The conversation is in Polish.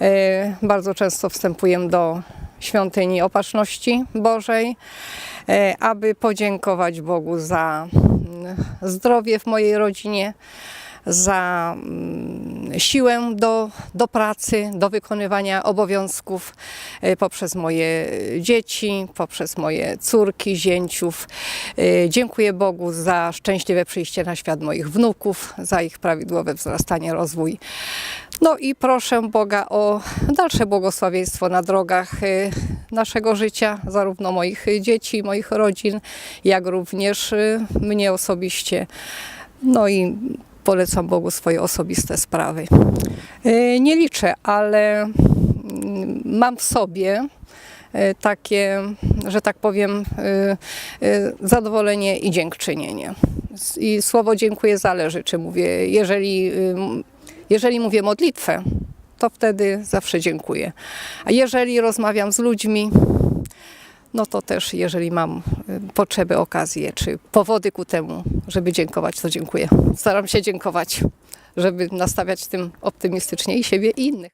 E, Bardzo często wstępuję do świątyni Opatrzności Bożej, e, aby podziękować Bogu za mm, zdrowie w mojej rodzinie, za mm, siłę do, do pracy, do wykonywania obowiązków e, poprzez moje dzieci, poprzez moje córki, zięciów. Dziękuję Bogu za szczęśliwe przyjście na świat moich wnuków, za ich prawidłowe wzrastanie, rozwój. No i proszę Boga o dalsze błogosławieństwo na drogach y, naszego życia, zarówno moich dzieci, moich rodzin, jak również y, mnie osobiście. No i polecam Bogu swoje osobiste sprawy. Y, Nie liczę, ale mm, mam w sobie takie, że tak powiem, zadowolenie i dziękczynienie. I słowo dziękuję zależy, czy mówię, jeżeli, jeżeli mówię modlitwę, to wtedy zawsze dziękuję. A jeżeli rozmawiam z ludźmi, no to też jeżeli mam y, potrzeby, okazje czy powody ku temu, żeby dziękować, to dziękuję. Staram się dziękować, żeby nastawiać tym optymistycznie i siebie i innych.